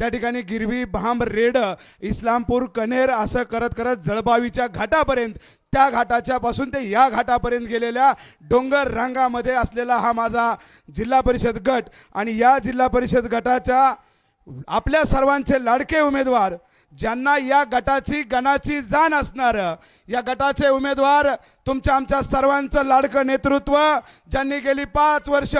त्या ठिकाणी गिरवी भांब रेड इस्लामपूर कनेर असं करत करत जळबावीच्या घाटापर्यंत त्या घाटाच्या पासून ते या घाटापर्यंत गेलेल्या डोंगर रांगामध्ये असलेला हा माझा जिल्हा परिषद गट. आणि या जिल्हा परिषद गटाच्या आपल्या सर्वांचे लाडके उमेदवार ज्यांना या गटाची गणाची जाण असणारं या गटाचे उमेदवार तुमच्या आमच्या सर्वांचं लाडकं नेतृत्व ज्यांनी गेली पाच वर्ष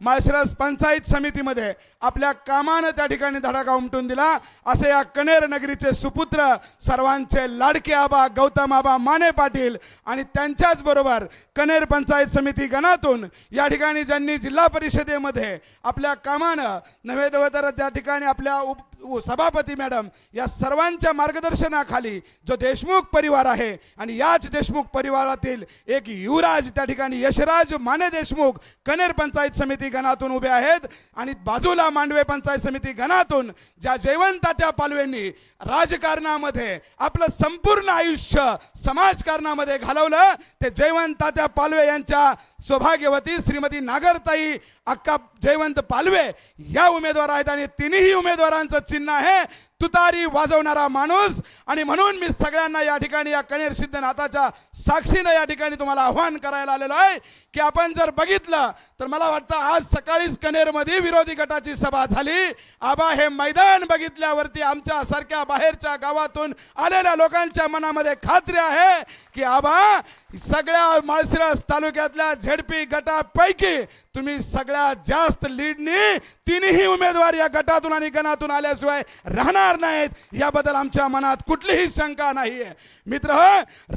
माळशिरस पंचायत समितीमध्ये आपल्या कामानं त्या ठिकाणी धडाका उमटून दिला. असे या कनेर नगरीचे सुपुत्र सर्वांचे लाडके आबा गौतम आबा माने पाटील आणि त्यांच्याच बरोबर कनेर पंचायत समिती गणातून या ठिकाणी ज्यांनी जिल्हा परिषदेमध्ये आपल्या कामानं नव्हे तर त्या ठिकाणी आपल्या उप सभापती मॅडम या सर्वांच्या मार्गदर्शनाखाली जो देशमुख परिवार आहे आणि याच देशमुख परिवारातील एक युवराज त्या ठिकाणी यशराज माने देशमुख कनेर पंचायत समिती गणातून उभे आहेत. आणि बाजूला मांडवे पंचायत समिती गणातून ज्या जयवंतात्या पालवेंनी राजकारणामध्ये आपलं संपूर्ण आयुष्य समाजकारणामध्ये घालवलं ते जयवंतात्या पालवे यांच्या सौभाग्यवती श्रीमती नागरताई अक्का जयवंत पालवे या उमेदवार आहेत. आणि तिन्ही उमेदवारांचं चिन्ह आहे. तुतारी वाजवणारा माणूस. आणि म्हणून मी सगळ्यांना या ठिकाणी या कणेर सिद्धनाथाच्या साक्षीनं या ठिकाणी तुम्हाला आव्हान करायला आलेलो आहे. की आपण जर बघितलं तर मला वाटतं आज सकाळीच कनेरमध्ये विरोधी गटाची सभा झाली. आबा हे मैदान बघितल्यावरती आमच्या सारख्या बाहेरच्या गावातून आलेल्या लोकांच्या मनामध्ये खात्री आहे की आबा सगळ्या माळशिरस तालुक्यातल्या झेडपी गटापैकी तुम्ही सगळ्यात जास्त लीडनी तिन्ही उमेदवार या गटातून आणि गणातून आल्याशिवाय राहणार नाहीत. याबद्दल आमच्या मनात कुठलीही शंका नाही आहे मित्र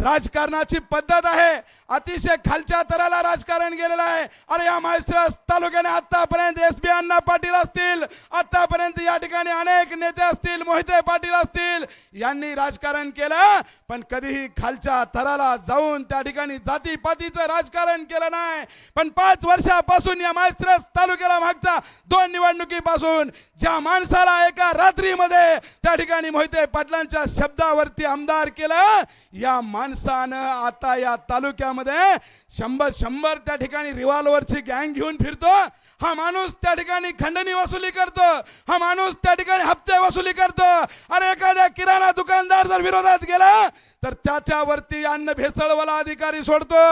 राजकारणाची पद्धत आहे. अतिशय खालच्या तराला राजकारण गेलेलं आहे. अरे या माळशिरस तालुक्याने आतापर्यंत एस बी अण्णा पाटील असतील आतापर्यंत या ठिकाणी अनेक नेते असतील मोहिते पाटील असतील यांनी राजकारण केलं पण कधीही खालच्या थराला जाऊन त्या ठिकाणी जातीपातीचं राजकारण केलं नाही. पण पाच वर्षापासून या माळशिरस तालुक्याला मागचा दोन निवडणुकीपासून ज्या माणसाला एका रात्रीमध्ये त्या ठिकाणी मोहिते पाटलांच्या शब्दावरती आमदार केलं या माणसानं आता या तालुक्यामध्ये शंभर शंभर त्या ठिकाणी रिव्हॉल्वरची गँग घेऊन फिरतो. हा माणूस त्या ठिकाणी खंडणी वसुली करतो. हा माणूस त्या ठिकाणी हप्ते वसुली करतो. अरे एखाद्या किराणा दुकानदार जर विरोधात गेला तर त्याच्यावरती अन्न भेसळवाला अधिकारी सोडतो.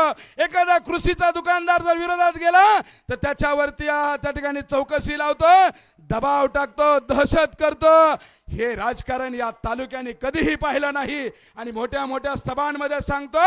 एखादा कृषीचा दुकानदार जर विरोधात गेला तर त्याच्यावरती त्या ठिकाणी चौकशी लावतो. दबाव टाकतो दहशत करतो. हे राजकारण या तालुक्याने कधीही पाहिलं नाही. आणि मोठ्या मोठ्या सभांमध्ये सांगतो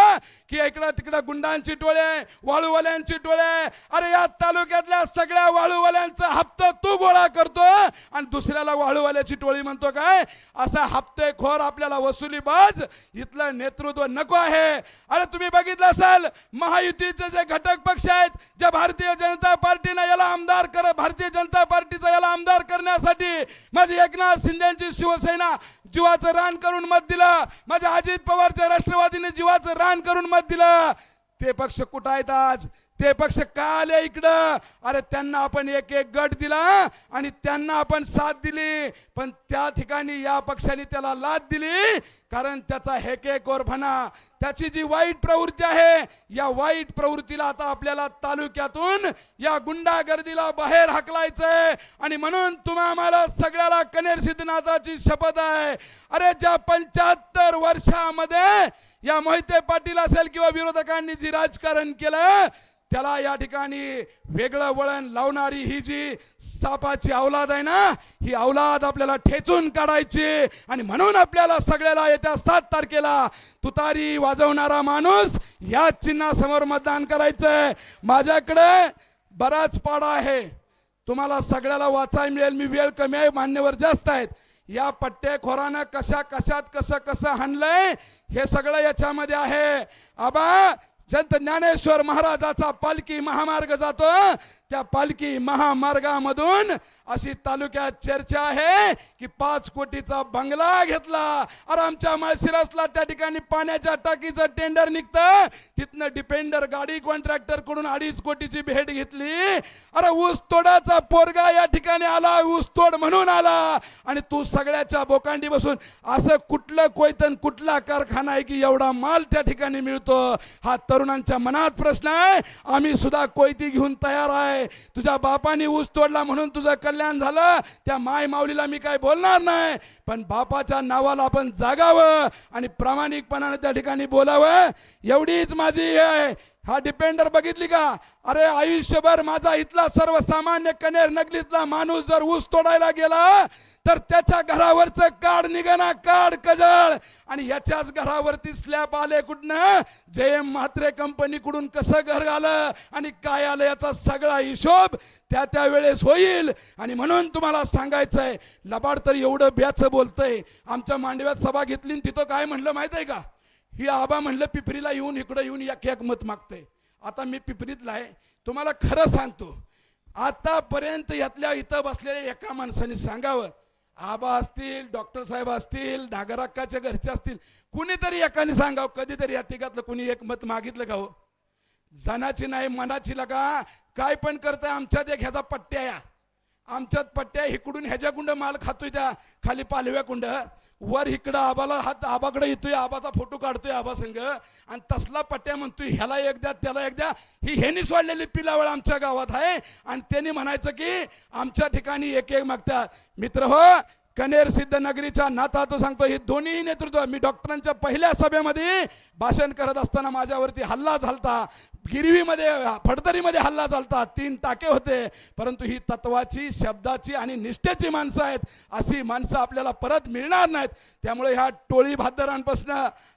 की इकडं तिकडं गुंडांची टोळे वाळूवाल्यांची टोळे. अरे या तालुक्यातल्या सगळ्या वाळूवाल्यांचा हप्ता तू गोळा करतो आणि दुसऱ्याला वाळूवाल्याची टोळी म्हणतो काय? असा हप्तेखोर आपल्याला वसुली बाज इथलं नेतृत्व नको आहे. अरे तुम्ही बघितलं असाल महायुतीचे जे घटक पक्ष आहेत ज्या भारतीय जनता पार्टीनं याला आमदार कर भारतीय जनता पार्टीचा याला आमदार करण्यासाठी माझी एकनाथ शिंदेची शिवसेना जीवाचं रान करून मत दिलं. माझ्या अजित पवारच्या राष्ट्रवादीने जीवाचं रान करून मत दिलं. ते पक्ष कुठं आहेत आज? ते पक्ष का आले इकडं. अरे त्यांना आपण एक एक गट दिला आणि त्यांना आपण साथ दिली. पण त्या ठिकाणी या पक्षाने त्याला लाद दिली. कारण त्याचा हेकेकोरपणा त्याची जी वाईट प्रवृत्ती आहे या वाईट प्रवृत्तीला आता आपल्याला तालुक्यातून या गुंडागर्दीला बाहेर हाकलायचंय. आणि म्हणून तुम्हा आम्हाला सगळ्याला कनेर सिद्धनाथाची शपथ आहे. अरे ज्या पंच्याहत्तर वर्षामध्ये या मोहिते पाटील असेल किंवा विरोधकांनी जी राजकारण केलं त्याला या ठिकाणी वेगळं वळण लावणारी ही जी सापाची अवलाद आहे ना ही अवलाद आपल्याला ठेचून काढायची. आणि म्हणून आपल्याला सगळ्याला येत्या सात तारखेला तुतारी वाजवणारा माणूस याच चिन्हासमोर मतदान करायचंय. माझ्याकडे बराच पाडा आहे. तुम्हाला सगळ्याला वाचायला मिळेल. मी वेळ कमी आहे मान्यवर जास्त आहेत. या पट्टेखोरानं कशा कशात कसं कसं हाणलंय हे सगळं याच्यामध्ये आहे. आबा संत ज्ञानेश्वर महाराजाचा पालखी महामार्ग जातो त्या पालखी महामार्गामधून अशी तालुक्यात चर्चा आहे की पाच कोटीचा बंगला घेतला. अरे आमच्या माळशिरसला त्या ठिकाणी पाण्याच्या टाकीचं टेंडर निघतं. तिथनं डिपेंडर गाडी कॉन्ट्रॅक्टरकडून अडीच कोटीची भेट घेतली. अरे ऊस तोडाचा पोरगा या ठिकाणी आला ऊस तोड म्हणून आला. आणि तू सगळ्याच्या बोकांडी बसून असं कुठलं कोयतन कुठला कारखाना आहे की एवढा माल त्या ठिकाणी मिळतो? हा तरुणांच्या मनात प्रश्न आहे. आम्ही सुद्धा कोयती घेऊन तयार आहे. तुझ्या बापाने ऊस तोडला म्हणून तुझं कल्याण कल्याण झालं त्या माय माऊलीला मी काय बोलणार नाही. पण बापाच्या नावाला आपण जागावं आणि प्रामाणिकपणाने त्या ठिकाणी बोलावं. एवढीच माझी हे आहे. हा डिपेंडर बघितली का? अरे आयुष्यभर माझा इथला सर्वसामान्य कनेर नगलीतला माणूस जर ऊस तोडायला गेला तर त्याच्या घरावरचं काड निघाना काड कजळ. आणि याच्याच घरावरती स्लॅब आले कुठनं? जे एम म्हात्रे कंपनीकडून कसं घर आलं आणि काय आलं याचा सगळा हिशोब त्या त्या वेळेस होईल. आणि म्हणून तुम्हाला सांगायचंय लबाड तर एवढं ब्याचं बोलतंय. आमच्या मांडव्यात सभा घेतली आणि तिथं काय म्हणलं माहीत आहे का? ही आबा म्हणलं पिपरीला येऊन इकडं येऊन एक एक मत मागतंय. आता मी पिपरीतला आहे. तुम्हाला खरं सांगतो आतापर्यंत यातल्या इथं बसलेल्या एका माणसाने सांगावं आबा असतील डॉक्टर साहेब असतील नागराक्काच्या घरचे असतील कुणीतरी एकाने सांगावं कधीतरी या तिघातलं कुणी एक मत मागितलं का हो? जनाची नाही मनाची लगा काय पण करताय आमच्यात एक ह्याचा पट्ट्या या. आमच्यात पट्ट्या इकडून ह्याच्या कुंड माल खातोय त्या खाली पालव्या कुंड वर इकडं आबाला हात आबाकडे येतोय आबाचा फोटो काढतोय आबा संघ. आणि तसला पट्ट्या म्हणतोय ह्याला एक द्या त्याला एक द्या. ही ह्यानी सोडलेली पिलावळ आमच्या गावात आहे. आणि त्यांनी म्हणायचं की आमच्या ठिकाणी एक एक मागतात. मित्र हो कनेर सिद्ध नगरीच्या नाता तो सांगतो हे दोन्ही नेतृत्व मी डॉक्टरांच्या पहिल्या सभेमध्ये भाषण करत असताना माझ्यावरती हल्ला झालता. गिरवीमध्ये फडतरीमध्ये हल्ला चालतात. तीन टाके होते परंतु ही तत्वाची शब्दाची आणि निष्ठेची माणसं आहेत अशी माणसं आपल्याला परत मिळणार नाहीत. त्यामुळे ह्या टोळी भादरांपासून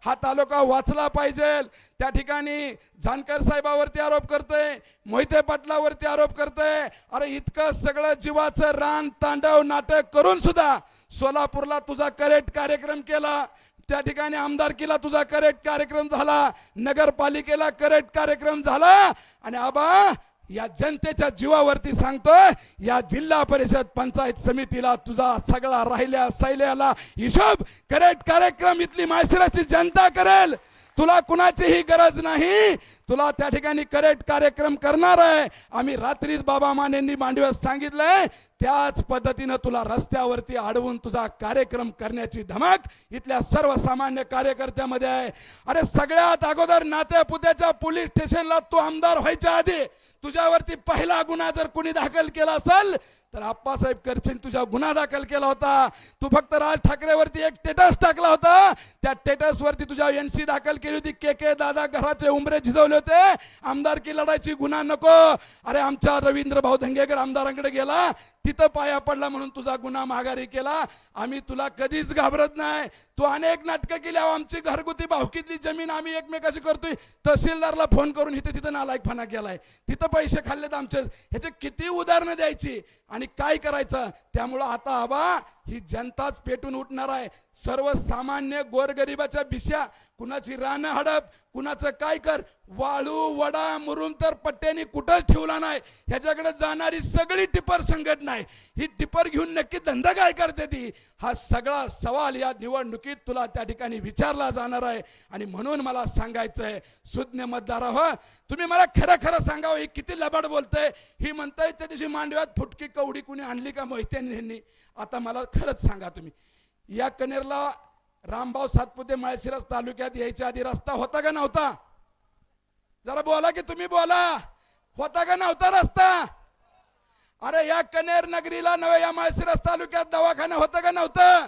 हा तालुका वाचला पाहिजे. त्या ठिकाणी जानकर साहेबावरती आरोप करते मोहिते पाटलावरती आरोप करते अरे इतकं सगळं जीवाचं रान तांडव नाटक करून सुद्धा सोलापूरला तुझा करेट कार्यक्रम केला. त्या ठिकाणी आमदारकीला तुझा करेक्ट कार्यक्रम झाला नगरपालिकेला करेक्ट कार्यक्रम झाला. आणि आबा या जनतेच्या जीवावरती सांगतोय या जिल्हा परिषद पंचायत समितीला तुझा सगळा राहिल्या सैल्याला हिशोब करेक्ट कार्यक्रम इथली माळशिराची जनता करेल. तुला कुणाचीही गरज नाही तुला त्या ठिकाणी करेक्ट कार्यक्रम करणार आहे. आम्ही रात्रीच बाबा मानेंनी मांडव्यास सांगितलंय त्याच पद्धतीनं तुला रस्त्यावरती अडवून तुझा कार्यक्रम करण्याची धमक इथल्या सर्वसामान्य कार्यकर्त्यामध्ये आहे. अरे सगळ्यात अगोदर नात्यापुत्याच्या पोलीस स्टेशनला तू आमदार व्हायच्या आधी तुझ्यावरती पहिला गुन्हा जर कुणी दाखल केला असेल तर आप्पासाहेब करचेन तुझा गुन्हा दाखल केला होता. तू फक्त राज ठाकरेवरती एक स्टेटस टाकला होता. त्या टेटसवरती तुझ्या एन सी दाखल केली होती. के के दादा घराचे उंबरे झिजवले होते. आमदारकी लढायची गुन्हा नको. अरे आमच्या रवींद्र भाऊ धंगेकर आमदारांकडे गेला. तिथं पाया पडला म्हणून तुझा गुन्हा माघारी केला. आम्ही तुला कधीच घाबरत नाही. तू अनेक नाटकं केली अहो, आमची घरगुती भावकीतली जमीन आम्ही एकमेकाशी करतोय. तहसीलदारला फोन करून इथे तिथं नालायकपणा गेलाय तिथं पैसे खाल्लेत आमचे. ह्याचे किती उदाहरणं द्यायची? आणि काय करायचं? त्यामुळं आता आबा ही जनताच पेटून उठणार आहे. सर्वसामान्य गोरगरिबाच्या बिश्या कुणाची रानं हडप कुणाचं काय कर वाळू वडा मुरुम तर पट्ट्याने कुठंच ठेवला नाही. ह्याच्याकडे जाणारी सगळी टिपर संघटना आहे. ही टिपर घेऊन नक्की धंदा काय करते ती? हा सगळा सवाल या निवडणुकीत तुला त्या ठिकाणी विचारला जाणार आहे. आणि म्हणून मला सांगायचं आहे सुज्ञ मतदार हो तुम्ही मला खरं खरं सांगावं ही किती लबाड बोलतंय. ही म्हणताय त्या दिवशी मांडव्यात फुटकी कवडी कुणी आणली का मोहित्यांनी यांनी आता मला खरंच सांगा तुम्ही. या कनेरला रामभाऊ सातपुते माळशिरस तालुक्यात यायच्या आधी रस्ता होता का नव्हता? जरा बोला की तुम्ही बोला. होता का नव्हता रस्ता? अरे या कनेर नगरीला नव्हे या माळशिरस तालुक्यात दवाखाना होतं का नव्हतं?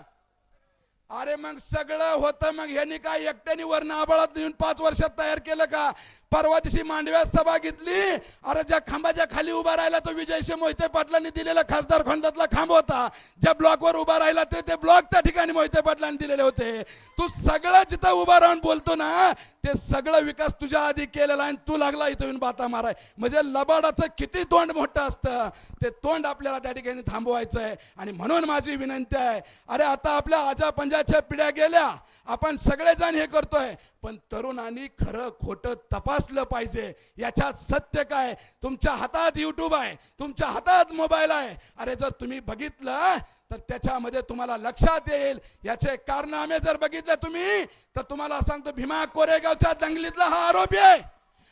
अरे मग सगळं होतं. मग ह्यांनी काय एकट्याने वर्ण आबाळात देऊन पाच वर्षात तयार केलं का? परवा दिवशी मांडव्यात सभा घेतली. अरे ज्या खांबाच्या खाली उभा राहिला तो विजयशी मोहिते पाटलांनी दिलेला खासदार खंडातला खांब होता. ज्या ब्लॉकवर उभा राहिला ते ते ब्लॉक त्या ठिकाणी मोहिते पाटलांनी दिलेले होते. तू सगळं जिथं उभा राहून बोलतो ना ते सगळं विकास तुझ्या आधी केलेला आणि तू लागला इथं येऊन बाता माराय. म्हणजे लबाडाचं किती तोंड मोठं असतं. ते तोंड आपल्याला त्या ठिकाणी थांबवायचं आहे आणि म्हणून माझी विनंती आहे अरे आता आपल्या आजा पंजाच्या पिढ्या गेल्या. आपण सगळेजण हे करतोय पण तरुणांनी खरं खोटं तपासलं पाहिजे. याच्यात सत्य काय? तुमच्या हातात यूट्यूब आहे तुमच्या हातात मोबाईल आहे. अरे जर तुम्ही बघितलं तर त्याच्यामध्ये तुम्हाला लक्षात येईल. याचे कारनामे जर बघितले तुम्ही तर तुम्हाला सांगतो भीमा कोरेगावच्या दंगलीतला हा आरोपी आहे.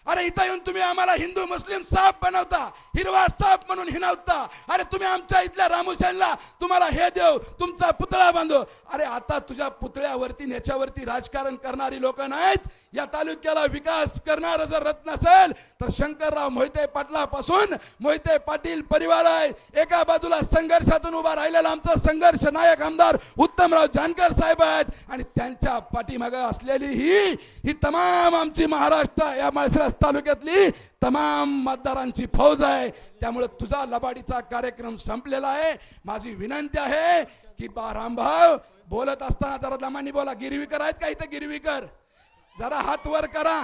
अरे इथं येऊन तुम्ही आम्हाला हिंदू मुस्लिम साप बनवता हिरवा साप म्हणून हिनवता अरे तुम्ही आमच्या इथल्या रामुशांना तुम्हाला हे देव तुमचा पुतळा बांधव अरे आता तुझ्या पुतळ्यावरती नेच्यावरती राजकारण करणारी लोक नाहीत. या तालुक्याला विकास करणार जर रत्न असेल तर शंकरराव मोहिते पाटलापासून मोहिते पाटील परिवार आहे. एका बाजूला संघर्षातून उभा राहिलेला आमचा संघर्ष नायक आमदार उत्तमराव जानकर साहेब आहेत. आणि त्यांच्या पाठीमागे असलेली ही ही तमाम आमची महाराष्ट्र या माळशिरस तालुक्यातली तमाम मतदारांची फौज आहे. त्यामुळे तुझा लबाडीचा कार्यक्रम संपलेला आहे. माझी विनंती आहे की बा रामभाऊ बोलत असताना जरा दमानी बोला. गिरवीकर आहेत का इथे? गिरवीकर. जरा हात वर करा.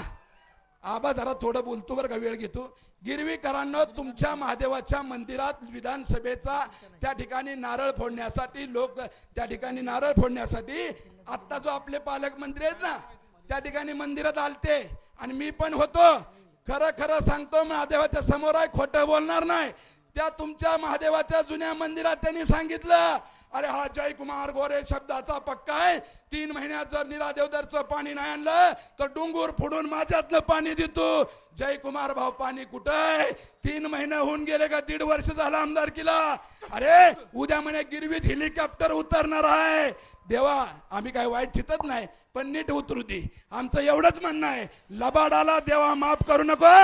आबा जरा थोडं बोलतो बरं का वेळ घेतो. गिरवीकरांना तुमच्या महादेवाच्या मंदिरात विधानसभेचा त्या ठिकाणी नारळ फोडण्यासाठी लोक त्या ठिकाणी नारळ फोडण्यासाठी आत्ता जो आपले पालकमंत्री आहेत ना त्या ठिकाणी मंदिरात आलते. आणि मी पण होतो. खरं खरं सांगतो महादेवाच्या समोर आहे खोटं बोलणार नाही. त्या तुमच्या महादेवाच्या जुन्या मंदिरात त्यांनी सांगितलं अरे हा जयकुमार गोरे शब्दाचा पक्का आहे. तीन महिन्यात जर निरा देवदरचं पाणी नाही आणलं तर डोंगूर फोडून माझ्यातलं पाणी देतो जयकुमार भाऊ पाणी कुठं आहे? तीन महिने होऊन गेले का दीड वर्ष झालं आमदार किला? अरे उद्या म्हणे गिरवीत हेलिकॉप्टर उतरणार आहे. देवा आम्ही काय वाईट चितत नाही पण नीट उतरू दे. आमचं एवढंच म्हणणं आहे. लबाडाला देवा माफ करू नको.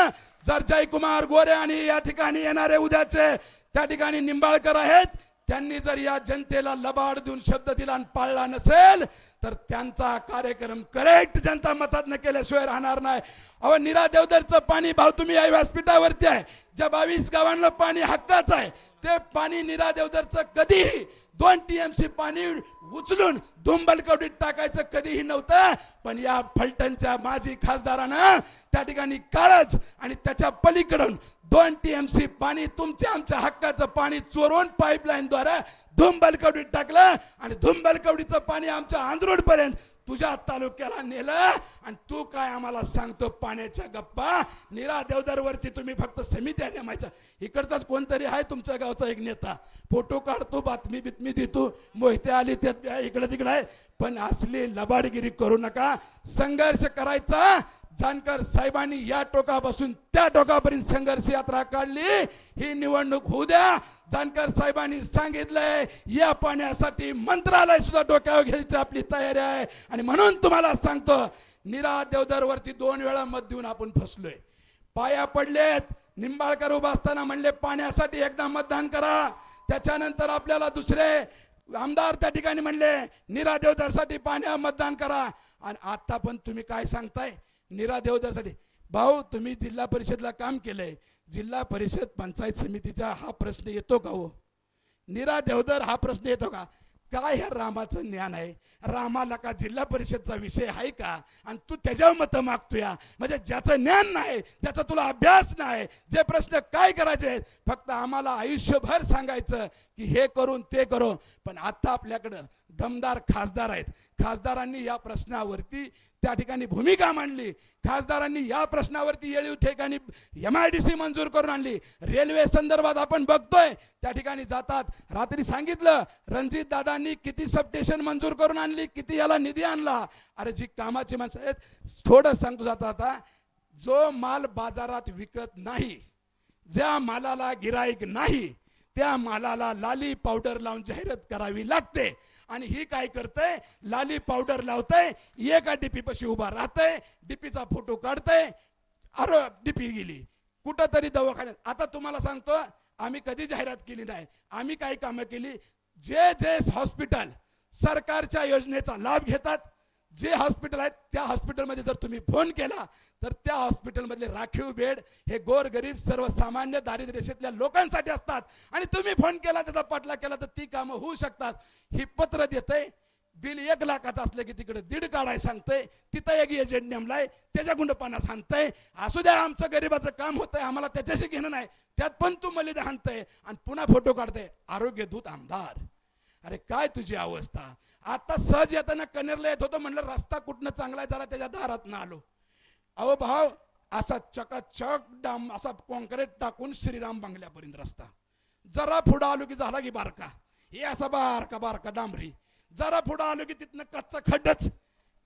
जर जयकुमार गोरे आणि या ठिकाणी येणारे उद्याचे त्या ठिकाणी निंबाळकर आहेत त्यांनी जर या जनतेला लबाड देऊन शब्द दिला आणि पाळला नसेल तर त्यांचा कार्यक्रम करेक्ट जनता मतात न केल्याशिवाय राहणार नाही. अहो निरा देवदरचं पाणी भाव तुम्ही या व्यासपीठावरती आहे. ज्या बावीस गावांना पाणी हक्काचं आहे ते पाणी निरा देवदरचं कधीही दोन टीएमसी पाणी उचलून धुंबलकवडीत टाकायचं कधीही नव्हतं. पण या फलटणच्या माजी खासदारानं त्या ठिकाणी काळच आणि त्याच्या पलीकडून दोन टीएमसी पाणी तुमच्या आमच्या हक्काचं पाणी चोरून पाईपलाईन द्वारे धुंबलकवडीत टाकलं आणि धुंबलकवडीचं पाणी आमच्या आंध्रोड पर्यंत तुझ्या तालुक्याला नेलं आणि तू काय आम्हाला सांगतो पाण्याच्या गप्पा? निरा देवदर वरती तुम्ही फक्त समित्या नेमायच्या. इकडचाच कोणतरी आहे तुमच्या गावचा एक नेता. फोटो काढतो बातमी बितमी देतो. मोहिते आली त्यात इकडं तिकडं आहे. पण असली लबाडगिरी करू नका. संघर्ष करायचा जानकर साहेबांनी या टोकापासून त्या टोकापर्यंत संघर्ष यात्रा काढली. ही निवडणूक होऊ द्या. जानकर साहेबांनी सांगितलंय या पाण्यासाठी मंत्रालय सुद्धा डोक्यावर घ्यायची आपली तयारी आहे. आणि म्हणून तुम्हाला सांगतो निरा देवदरवरती दोन वेळा मत देऊन आपण फसलोय. पाया पडलेत. निंबाळकर उभा असताना म्हणले पाण्यासाठी एकदा मतदान करा. त्याच्यानंतर आपल्याला दुसरे आमदार त्या ठिकाणी म्हणले निरा देवदरसाठी पाण्या मतदान करा. आणि आता पण तुम्ही काय सांगताय? निरा देवदरसाठी भाऊ तुम्ही जिल्हा परिषदला काम केलंय. जिल्हा परिषद पंचायत समितीचा हा प्रश्न येतो का हो? निरा देवदर हा प्रश्न येतो का? काय ह्या रामाचं ज्ञान आहे? रामाला का जिल्हा परिषदचा विषय आहे का? आणि तू त्याच्यावर मतं मागतोया. म्हणजे ज्याचं ज्ञान नाही ज्याचा तुला अभ्यास नाही जे प्रश्न काय करायचे आहेत फक्त आम्हाला आयुष्यभर सांगायचं की हे करून ते करू पण आता आपल्याकडं दमदार खासदार आहेत. खासदारांनी या प्रश्नावरती त्या ठिकाणी भूमिका मांडली. खासदारांनी या प्रश्नावरती येळीव ठिकाणी एम आय डी सी मंजूर करून आणली. रेल्वे संदर्भात आपण बघतोय त्या ठिकाणी जातात. रात्री सांगितलं रणजित दादांनी किती सबस्टेशन मंजूर करून आणली किती याला निधी आणला? अरे जी कामाची माणसं आहेत थोडं सांगतो जाता आता जो माल बाजारात विकत नाही ज्या मालाला गिराईक नाही त्या मालाला लाली पावडर लावून जाहिरात करावी लागते. आणि ही काय करतंय? लाली पावडर लावतंय. एका डीपी पशी उभा राहतंय. डीपीचा फोटो काढतंय. अरे डीपी गेली. कुठं तरी दवाखान्यात. आता तुम्हाला सांगतो आम्ही कधी जाहिरात केली नाही. आम्ही काही कामं केली. जे जे हॉस्पिटल सरकारच्या योजनेचा लाभ घेतात जे हॉस्पिटल आहेत त्या हॉस्पिटलमध्ये जर तुम्ही फोन केला तर त्या हॉस्पिटलमधले राखीव बेड हे गोरगरीब सर्वसामान्य दारिद्र्य रेषेतल्या लोकांसाठी असतात. आणि तुम्ही फोन केला त्याचा पाठला केला तर ती कामं होऊ शकतात. ही पत्र देतंय बिल एक लाखाचं असलं की तिकडे दीड काढाय सांगतंय तिथं एक एजंट नेमलाय त्याच्या गुंडपाना सांगतंय असू द्या आमचं गरीबाचं काम होतंय आम्हाला त्याच्याशी घेणं नाही त्यात पण तू मलिदा हाणतंय. आणि पुन्हा फोटो काढतंय आरोग्य दूत आमदार. अरे काय तुझी अवस्था? आता सहज येताना कनेरला येत होतं म्हणलं रस्ता कुठनं चांगला आहे जरा त्याच्या दारात ना आलो. अहो भाव असा चकाचक डाम असा कॉन्क्रीट टाकून श्रीराम बंगल्यापर्यंत रस्ता. जरा पुढं आलो की झाला की बारका. हे असा बारका बारका डांबरी. जरा पुढं आलो की तिथनं कच्चा खड्डच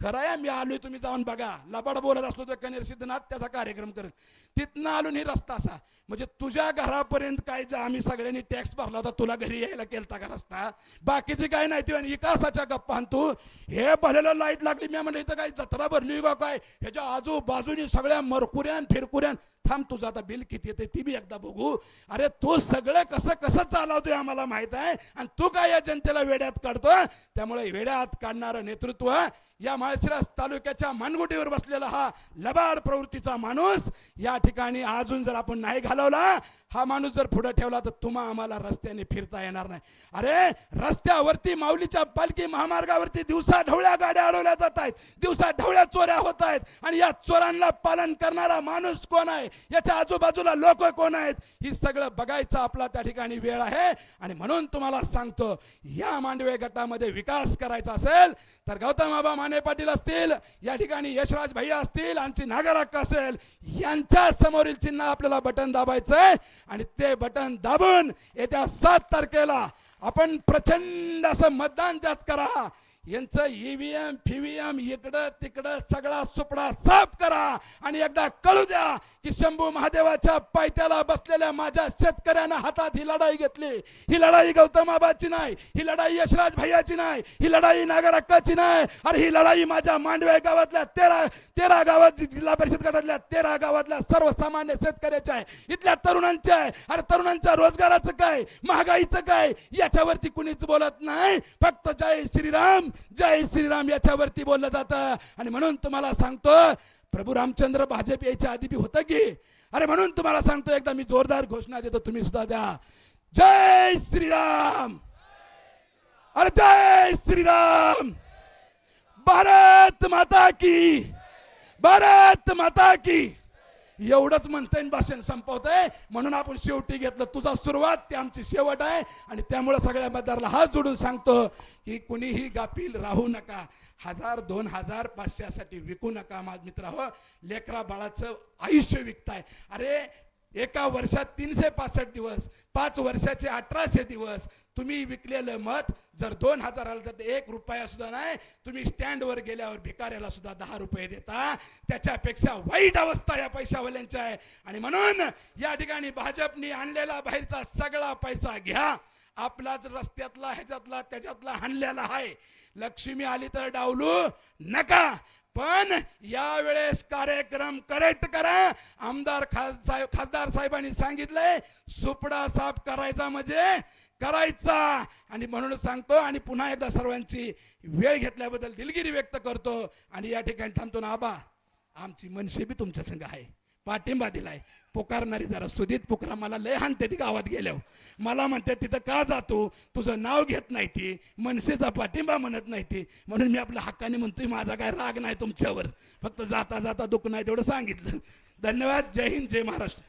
खरं आहे मी आलोय तुम्ही जाऊन बघा. लबाड बोलत असलो तर कनेर सिद्धनाथ त्याचा कार्यक्रम करेल. तिथनं आलो ही रस्ता असा. म्हणजे तुझ्या घरापर्यंत काय जे आम्ही सगळ्यांनी टॅक्स भरला होता तुला घरी यायला केलता का रस्ता? बाकीचे काय नाही ते आणि विकासाच्या गप्पा तू. हे भलेलं लाइट लागली मी म्हणलं इथं काय जत्रा भरली का काय? ह्याच्या आजूबाजूनी सगळ्या मरकुऱ्यान फिरकुऱ्यान. थांब तुझं आता बिल किती येते ती बी एकदा बघू. अरे तू सगळं कसं कसं चालवतोय आम्हाला माहीत आहे. आणि तू काय या जनतेला वेड्यात काढतो त्यामुळे वेड्यात काढणारं नेतृत्व या माळशिरस तालुक्याच्या मानगुटीवर बसलेला हा लबाड प्रवृत्तीचा माणूस या ठिकाणी अजून जर आपण नाही घालवला हा माणूस जर पुढे ठेवला तर तुम्हा आम्हाला रस्त्याने फिरता येणार नाही. अरे रस्त्यावरती माऊलीच्या पालखी महामार्गावरती दिवसा ढवळ्या गाड्या अडवल्या जात आहेत दिवसा ढवळ्या चोऱ्या होत आहेत आणि या चोरांना पालन करणारा माणूस कोण आहे? याच्या आजूबाजूला लोक कोण आहेत? ही सगळं बघायचं आपला त्या ठिकाणी वेळ आहे आणि म्हणून तुम्हाला सांगतो या मांडवे गटामध्ये विकास करायचा असेल तर गौतम बाबा माने पाटील असतील या ठिकाणी यशराज भैया असतील आमची नागरक्क असेल यांच्या समोरील चिन्ह आपल्याला बटन दाबायचंय. आणि ते बटन दाबून येत्या सात तारखेला आपण प्रचंड असं मतदान त्यात करा. यांचं ईव्हीएम फिव्हीएम इकडं तिकडं सगळा सुपडा साफ करा आणि एकदा कळू द्या की शंभू महादेवाच्या पायथ्याला बसलेल्या माझ्या शेतकऱ्यानं हातात ही लढाई घेतली. ही लढाई गौतमाबाची नाही ही लढाई यशराज भैयाची नाही ही लढाई नागरहक्काची नाही अरे ही लढाई माझ्या मांडवे गावातल्या तेरा तेरा गावात जिल्हा परिषद गटातल्या तेरा गावातल्या सर्वसामान्य शेतकऱ्याच्या आहे. इथल्या तरुणांच्या आहे. अरे तरुणांच्या रोजगाराचं काय महागाईचं काय याच्यावरती कुणीच बोलत नाही. फक्त जय श्रीराम. जय श्रीराम याच्यावरती बोललं जातं. आणि म्हणून तुम्हाला सांगतो प्रभू रामचंद्र भाजप यायच्या आधी बी होतं की? अरे म्हणून तुम्हाला सांगतो एकदा मी जोरदार घोषणा देतो तुम्ही सुद्धा द्या. जय श्रीराम! अरे जय श्रीराम! भारत माता की भारत माता की. एवढंच म्हणता येईल भाषण संपवतंय. म्हणून आपण शेवटी घेतलं तुझा सुरुवात ते आमची शेवट आहे. आणि त्यामुळे सगळ्या मतदाराला हात जोडून सांगतो की कुणीही गाफील राहू नका. हजार दोन हजार पाचशेसाठी विकू नका माझ मित्र. हो लेकरा बाळाचं आयुष्य विकताय. अरे एका वर्षात तीनशे पासष्ट दिवस पाच वर्षाचे अठराशे दिवस तुम्ही विकलेलं मत जर दोन हजार आलं तर एक रुपया सुद्धा नाही तुम्ही स्टँडवर गेल्यावर भिकाऱ्याला सुद्धा दहा रुपये देता. त्याच्यापेक्षा वाईट अवस्था या पैशावाल्यांच्या आहे. आणि म्हणून या ठिकाणी भाजपनी आणलेला बाहेरचा सगळा पैसा घ्या. आपलाच रस्त्यातला ह्याच्यातला त्याच्यातला हाणलेला आहे. लक्ष्मी आली तर डावलू नका. पण यावेळेस कार्यक्रम करेक्ट करा. आमदार खासदार खासदार साहेबांनी सांगितलंय सुपडा साफ करायचा म्हणजे करायचा. आणि म्हणून सांगतो आणि पुन्हा एकदा सर्वांची वेळ घेतल्याबद्दल दिलगिरी व्यक्त करतो. आणि या ठिकाणी थांबतो ना आबा. आमची मनशेबी तुमच्या संघ आहे. पाठिंबा दिलाय. पुकारणारी जरा सुदीत पुकरा मला लय हानते ती गावात गेल्यावर. मला म्हणते तिथं का जातो? तुझं नाव घेत नाही ती. मनसेचा पाठिंबा म्हणत नाही ती. म्हणून मी आपल्या हक्काने म्हणतोय माझा काय राग नाही तुमच्यावर. फक्त जाता जाता दुखणं आहे तेवढं सांगितलं. धन्यवाद. जय हिंद जय महाराष्ट्र.